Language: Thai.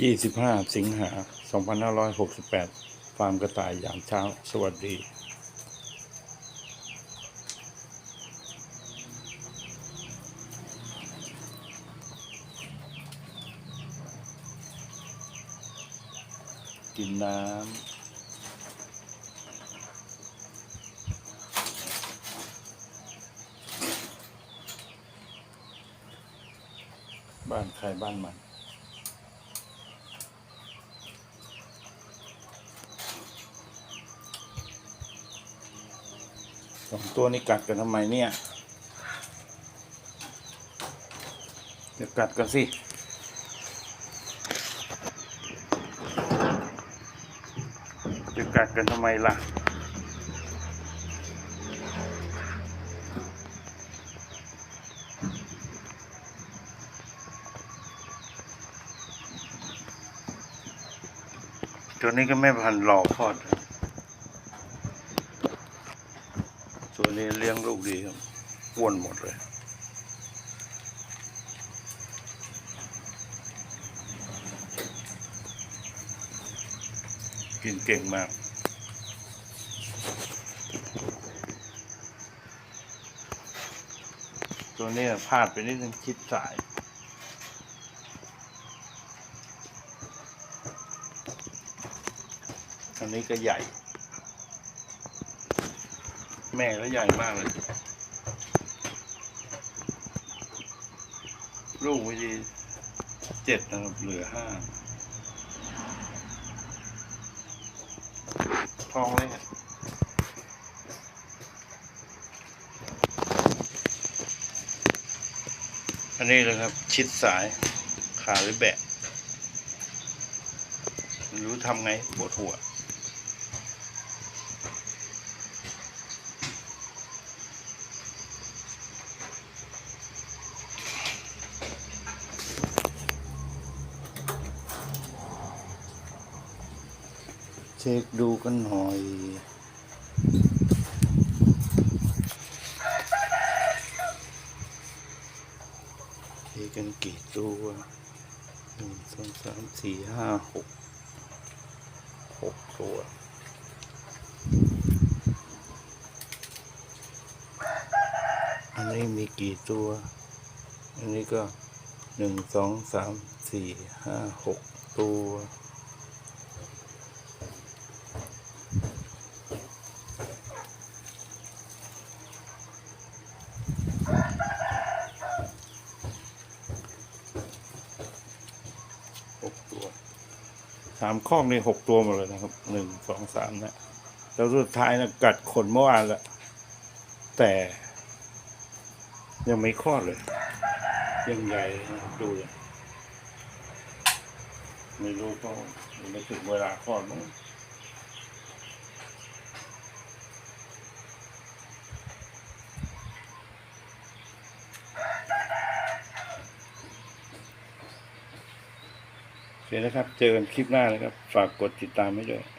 25สิงหา2568ฟาร์มกระต่ายยามเช้า สวัสดีกินน้ำ บ้านใครบ้านมัน สองตัวนี้กัดกันทำไมเนี่ยจะกัดกันสิจะกัดกันทำไมล่ะตัวนี้ก็แม่พันธุ์หล่อคลอดครับ ตัวนี้เลี้ยงลูกดีครับอ้วนหมดเลยกินเก่งมาก ตัวนี้พลาดไปนิดนึงคิดสาย อันนี้ก็ใหญ่ แม่ก็ใหญ่มากเลย ลูกวิธีเจ็ดนะครับเหลือห้าทองเลยอะอันนี้เลยครับ ชิดสายขาหรือแบะ รู้ทำไงปวดหัว เช็คดูกันหน่อย เช็คกันกี่ตัวหนึ่งสองสามสี่ห้าหกหกตัวอันนี้มีกี่ตัว อันนี้ก็หนึ่งสองสามสี่ห้าหกตัว หกตัว สามข้องนี่หกตัวหมดเลยนะครับหนึ่งสองสามนะแล้วสุดท้ายนะกัดขนเมื่อวานละแต่ยังไม่คลอดเลย ยังใหญ่นะดูเลยไม่รู้ก็ยังไม่ถึงเวลาคลอดมั้ง เคนะครับ เจอกันคลิปหน้านะครับ ฝากกดติดตามให้ด้วย